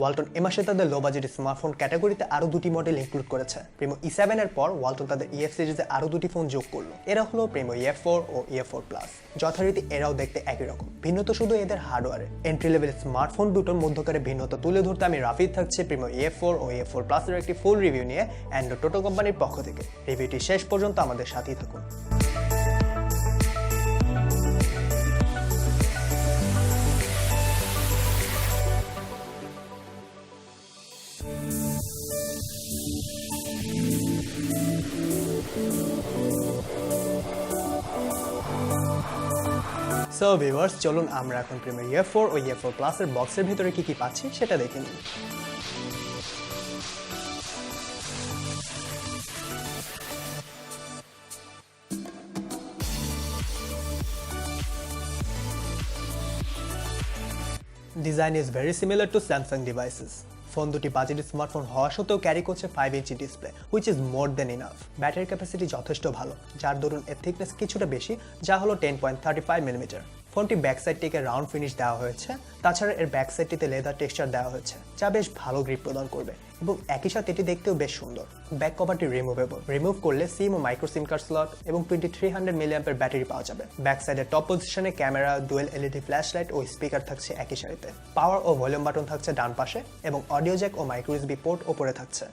ওয়ালটন এ মাসে তাদের low budget smartphone ক্যাটাগরিতে আরও দুটি মডেল ইনক্লুড করেছে। প্রেমো ই সেভেন এর পর ওয়ালটন তাদের ইএফ সিরিজে আরও দুটি ফোন যোগ করল। এরা হলো প্রেমো ইএফ ফোর ও ইএফ ফোর প্লাস যথারীতি এরাও দেখতে একই রকম। ভিন্নতা শুধু এদের হার্ডওয়ারে এন্ট্রি লেভেল স্মার্টফোন দুটোর মধ্যকারে ভিন্নতা তুলে ধরতে আমি রাফিদ থাকছে প্রিমো ইএফ ফোর ও ইএফ ফোর প্লাসের একটি ফুল রিভিউ নিয়ে অ্যান্ড্রয়েড টোটো কোম্পানির পক্ষ থেকে। রিভিউটি শেষ পর্যন্ত আমাদের সাথেই থাকুন। সো ভিউয়ার্স চলুন আমরা এখন প্রিমিয়ার ইয়ে ফোর ও ইয়ে ফোর প্লাসের বক্সের ভিতরে কি কি পাচ্ছি সেটা দেখে নিই। Design is very similar to Samsung devices phone দুটি বাজেট স্মার্টফোন হওয়া সত্ত্বেও ক্যারি করছে five inch display which is more than enough battery capacity যথেষ্ট ভালো, যার দরুন এর থিকনেস কিছুটা বেশি, যা হলো ten point thirty five millimetre ফোনটি ব্যাক সাইডটিকে রাউন্ড ফিনিশ দেওয়া হয়েছে। তাছাড়া এর ব্যাক সাইডটিতে লেদার টেক্সচার দেওয়া হয়েছে, যা বেশ ভালো গ্রিপ প্রদান করবে এবং একই সাথে এটি দেখতেও বেশ সুন্দর। ব্যাক কভারটি রিমুভেবল রিমুভ করলে সিম ও মাইক্রো সিম কার্ড স্লট এবং টোয়েন্টি থ্রি হান্ড্রেড মিলিয়াম্পের ব্যাটারি পাওয়া যাবে। ব্যাক সাইডের টপ পজিশনে camera dual LED flash light ও স্পিকার থাকছে একই সারিতে। পাওয়ার ও ভলিউম বাটন থাকছে ডান পাশে এবং অডিও জ্যাক ও মাইক্রো ইউএসবি পোর্ট ওপরে থাকছে।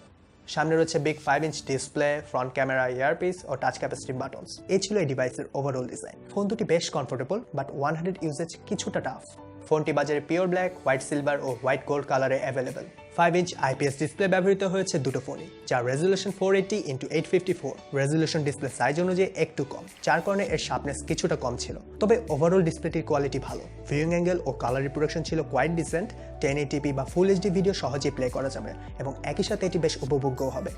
সামনে রয়েছে big five inch display front camera earpiece ও টাচ ক্যাপাসিটি বাটনস এই ছিল এই ডিভাইসের ওভারঅল ডিজাইন ফোন দুটি বেশ comfortable but one hundred usage কিছুটা টাফ ফোনটি বাজারে পিওর ব্ল্যাক হোয়াইট সিলভার ও হোয়াইট গোল্ড কালারে available five inch IPS display ব্যবহৃত হয়েছে দুটো ফোনই যার resolution four eighty into eight fifty four resolution display size অনুযায়ী একটু কম, যার কারণে এর শার্পনেস কিছুটা কম ছিল। তবে ওভারঅল ডিসপ্লেটির কোয়ালিটি ভালো। ভিউইং অ্যাঙ্গেল ও কালার রিপ্রোডাকশন ছিল quite decent ten eighty p বা ফুল এইচডি ভিডিও সহজেই প্লে করা যাবে এবং একই সাথে এটি বেশ উপভোগ্যও হবে।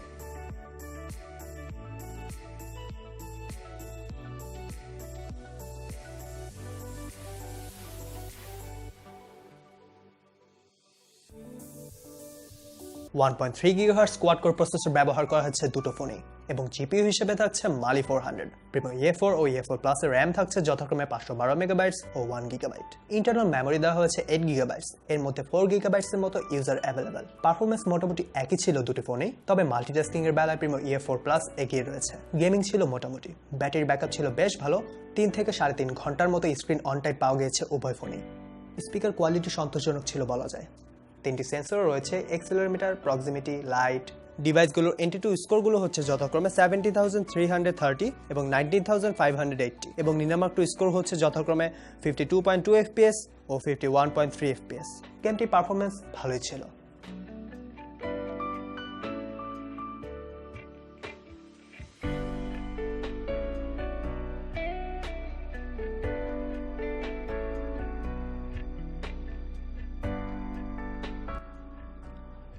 One point three gigahertz quad core processor ব্যবহার করা হচ্ছে দুটো ফোনেই, এবং জিপিইউ হিসেবে থাকছে মালি ফোর হান্ড্রেড। প্রিমো ইয়ে ফোর ও ইয়ে ফোর প্লাসের র্যাম থাকছে যথাক্রমে পাঁচশো বারো মেগাবাইটস ও ওয়ান গিগাবাইট। ইন্টারনাল মেমোরি দেওয়া হয়েছে এইট গিগাবাইটস। এর মধ্যে ফোর গিগাবাইটস এর মতো ইউজার অ্যাভেলেবেল। পারফরমেন্স মোটামুটি একই ছিল দুটি ফোনেই, তবে মাল্টিটাস্কিং এর বেলায় প্রিমো ইয়ে ফোর প্লাস এগিয়ে রয়েছে। গেমিং ছিল মোটামুটি। ব্যাটারি ব্যাকআপ ছিল বেশ ভালো। তিন থেকে সাড়ে তিন ঘণ্টার মতো স্ক্রিন অন টাইপ পাওয়া গিয়েছে উভয় ফোনেই। স্পিকার কোয়ালিটি সন্তোষজনক ছিল বলা যায়। তিনটি সেন্সর রয়েছে এক্সেলোমিটার প্রক্সিমিটি লাইট ডিভাইসগুলোর এন্টি টু স্কোরগুলো হচ্ছে যথাক্রমে seventy thousand three hundred thirty এবং nineteen thousand five hundred eighty এবং নিনামার্ক টু স্কোর হচ্ছে যথাক্রমে fifty two point two FPS ও fifty one point three FPS গেমটির performance ভালোই ছিল।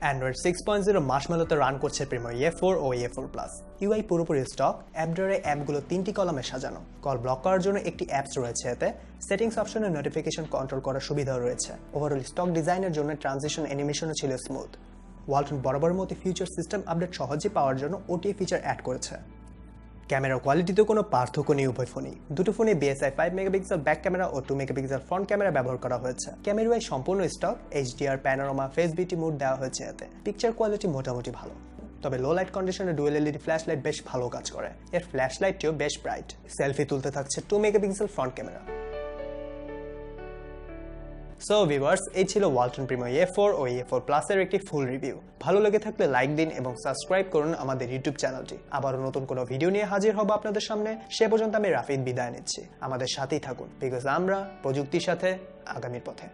অ্যান্ড্রয়েড সিক্স পয়েন্ট জিরো মাসমেলোতে রান করছে প্রিমিয়ার ইয়ে ফোর ও ইয়ে ফোর প্লাস ইউআই পুরোপুরি স্টক অ্যাপডোরে অ্যাপগুলো তিনটি কলামে সাজানো। কল ব্লক করার জন্য একটি অ্যাপস রয়েছে এতে। সেটিংস অপশনে নোটিফিকেশন কন্ট্রোল করার সুবিধাও রয়েছে। ওভারঅল স্টক ডিজাইনের জন্য ট্রানজিশন অ্যানিমেশনও ছিল স্মুথ ওয়ালটন বরাবর মতো ফিউচার সিস্টেম আপডেট সহজে পাওয়ার জন্য ওটিএ ফিচার অ্যাড করেছে। ক্যামেরার কোয়ালিটিতেও কোনো পার্থক্য নেই উভয় ফোনই। দুটো ফোনে BSI five megapixel back camera ও টু মেগাপিক্সেল ফ্রন্ট ক্যামেরা ব্যবহার করা হয়েছে। ক্যামেরায় সম্পূর্ণ stock HDR panorama face beauty mode দেওয়া হয়েছে এতে। পিকচার কোয়ালিটি মোটামুটি ভালো। তবে লো লাইট কন্ডিশনে ডুয়েল এলইডি ফ্ল্যাশ লাইট বেশ ভালো কাজ করে। এর ফ্ল্যাশ লাইটটিও বেশ ব্রাইট সেলফি তুলতে থাকছে two megapixel front camera so viewers এই ছিল ওয়ালটন প্রিমো এ ফোর ও এ ফোর প্লাসের একটি ফুল রিভিউ ভালো লেগে থাকলে লাইক দিন এবং সাবস্ক্রাইব করুন আমাদের ইউটিউব চ্যানেলটি আবারও নতুন কোনো ভিডিও নিয়ে হাজির হব আপনাদের সামনে। সে পর্যন্ত আমি রাফিদ বিদায় নিচ্ছি। আমাদের সাথেই থাকুন বিকজ আমরা প্রযুক্তির সাথে আগামীর পথে।